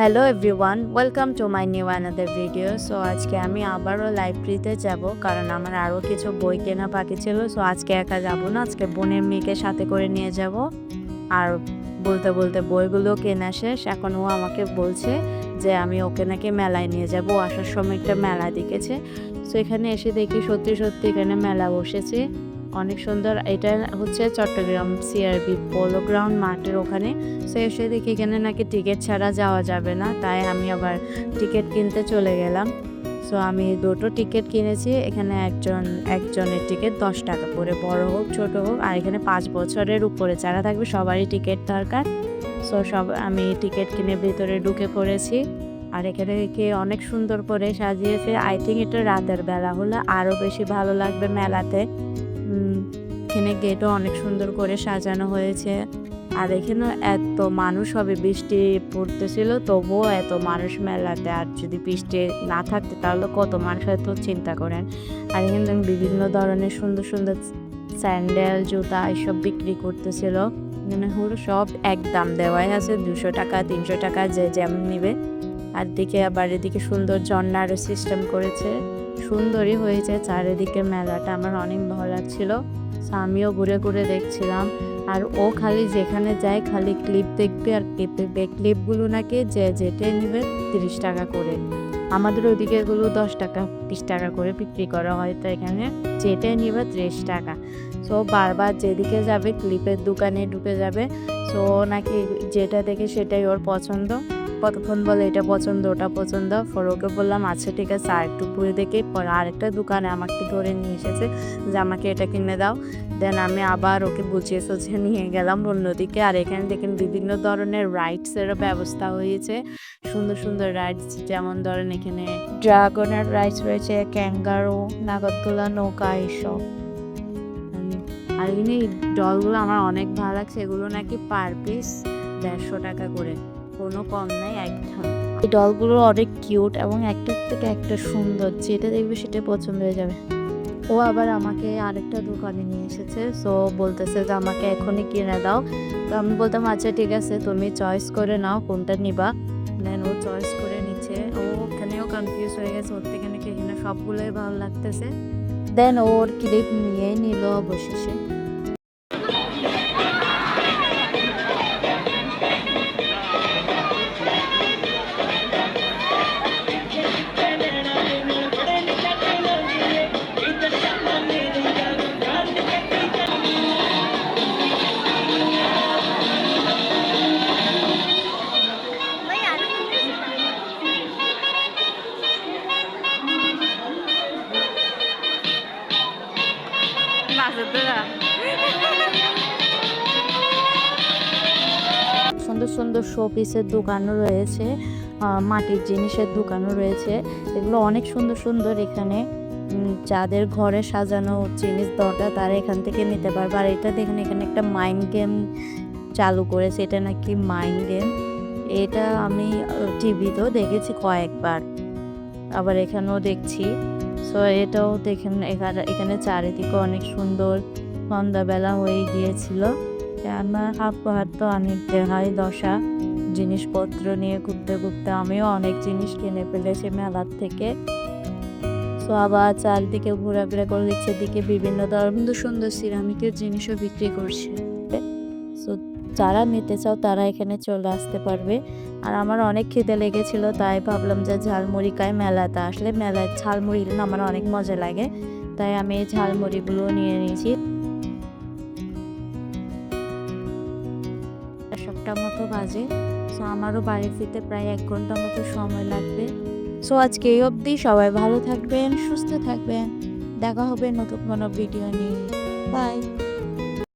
Hello everyone welcome to my new another video so আজকে আমি আবারও লাইব্রেরিতে যাব, কারণ আমার আরও কিছু বই কেনা বাকি ছিল। সো আজকে একা যাব না, আজকে বোনের মেয়েকে সাথে করে নিয়ে যাব। আর বলতে বলতে বইগুলো কেনা শেষ। এখন ও আমাকে বলছে যে, আমি ওকে নাকি মেলায় নিয়ে যাব। আসার সময় একটা মেলা দেখেছে। সো এখানে এসে দেখি সত্যি সত্যি এখানে মেলা বসেছে। অনেক সুন্দর। এটা হচ্ছে চট্টগ্রাম সিআরবি পোলো গ্রাউন্ড মাঠের ওখানে। সো এসে দেখি এখানে নাকি টিকিট ছাড়া যাওয়া যাবে না। তাই আমি আবার টিকিট কিনতে চলে গেলাম। সো আমি দুটো টিকিট কিনেছি। এখানে একজন, একজনের টিকিট দশ টাকা করে। বড় হোক, ছোট হোক, আর এখানে পাঁচ বছরের উপরে। যারা থাকবে, সবারই টিকিট দরকার। সো সব, আমি টিকিট কিনে ভিতরে ঢুকে পড়েছি। আর এখানে কি অনেক সুন্দর করে সাজিয়েছে। আই থিঙ্ক এটা রাতের বেলা হলে আরও বেশি ভালো লাগবে মেলাতে। এখানে গেটও অনেক সুন্দর করে সাজানো হয়েছে। আর এখানে এত মানুষ হবে, বৃষ্টি পড়তেছিল, তবুও এত মানুষ মেলাতে। আর যদি বৃষ্টি না থাকতে, তাহলে কত মানুষ হয়তো চিন্তা করেন। আর এখানে বিভিন্ন ধরনের সুন্দর সুন্দর স্যান্ডেল, জুতা এসব বিক্রি করতেছিল। এখানে হলো সব এক দাম দেওয়াই আছে, দুশো টাকা, তিনশো টাকা, যে যেমন নিবে। আর দিকে আবার এদিকে সুন্দর ঝর্ণারও সিস্টেম করেছে। সুন্দরই হয়েছে, চারিদিকে মেলাটা আমার অনেক ভালো লাগছিল। আমিও ঘুরে ঘুরে দেখছিলাম। আর ও খালি যেখানে যায় খালি ক্লিপ দেখবে আর ক্লিপ দেখবে। ক্লিপগুলো নাকি যে যেটাই নেবে তিরিশ টাকা করে। আমাদের ওইদিকে এগুলো দশ টাকা বিশ টাকা করে বিক্রি করা হয়। তো এখানে যেটাই নিবে ত্রিশ টাকা। সো বারবার যেদিকে যাবে ক্লিপের দোকানে ঢুকে যাবে। সো নাকি যেটা দেখে সেটাই ওর পছন্দ। কতক্ষণ বলে এটা পছন্দ, ওটা পছন্দ? পর ওকে বললাম আচ্ছা ঠিক আছে, আর একটু ঘুরে দেখে পর আরেকটা দোকানে আমাকে ধরে নিয়ে এসেছে যে আমাকে এটা কিনে দাও। দেন আমি আবার ওকে বুঝিয়ে সুঝিয়ে নিয়ে গেলাম অন্যদিকে। আর এখানে দেখেন বিভিন্ন ধরনের রাইডসেরও ব্যবস্থা হয়েছে। সুন্দর সুন্দর রাইডস যেমন ধরেন এখানে ড্রাগনের রাইডস রয়েছে ক্যাঙ্গারো নাগরদোলা, নৌকা এইসব আর এখানে এই ডলগুলো আমার অনেক ভালো লাগছে, এগুলো নাকি পার পিস দেড়শো টাকা করে। কোনো কম নাই একদম এই ডলগুলো অনেক কিউট এবং একটার থেকে একটা সুন্দর, যেটা দেখবে সেটা পছন্দ হয়ে যাবে। ও আবার আমাকে আরেকটা দোকানে নিয়ে এসেছে সো বলতেছে যে আমাকে এখনই কিনে দাও। তো আমি বলতাম আচ্ছা ঠিক আছে, তুমি চয়েস করে নাও কোনটা নিবা? দেন ও চয়েস করে নিচ্ছে। ও ওখানেও কনফিউজ হয়ে গেছে, ওর থেকে নাকি এখানে সবগুলোই ভালো লাগতেছে। দেন ওর ক্লিপ নিয়েই নিল অবশেষে। সুন্দর সুন্দর শো পিসের দোকানও রয়েছে মাটির জিনিসের দোকানও রয়েছে। এগুলো অনেক সুন্দর সুন্দর এখানে যাদের ঘরে সাজানো জিনিস দরকার তারা এখান থেকে নিতে পারবে। আর এটা দেখেন, এখানে একটা মাইন্ড গেম চালু করেছে, এটা নাকি মাইন্ড গেম এটা আমি টিভিতেও দেখেছি কয়েকবার, আবার এখানেও দেখছি। সো এটাও দেখেন, এখানে এখানে চারিদিকে অনেক সুন্দর সন্ধ্যাবেলা হয়ে গিয়েছিল। আমার হাত তো অনেক দেহাই দশা। জিনিসপত্র নিয়ে ঘুরতে ঘুরতে আমিও অনেক জিনিস কিনে ফেলেছি মেলার থেকে। তো আবার চারদিকে ঘোরাফেরা করে দেখছি এদিকে বিভিন্ন ধরনের সুন্দর সিরামিকের জিনিসও বিক্রি করছে। সো যারা নিতে চাও তারা এখানে চলে আসতে পারবে। আর আমার অনেক খিদে লেগেছিল, তাই ভাবলাম যে ঝালমুড়ি খাই মেলাতে আসলে মেলায় ঝালমুড়ি আমার অনেক মজা লাগে। তাই আমি এই ঝালমুড়িগুলো নিয়ে নিয়েছি। সবটা মতো বাজে। সো আমারও বাড়ি ফিরতে প্রায় এক ঘণ্টা মতো সময় লাগবে। সো আজকে এই অবধি সবাই ভালো থাকবেন, সুস্থ থাকবেন। দেখা হবে নতুন কোনো ভিডিও নিয়ে। বাই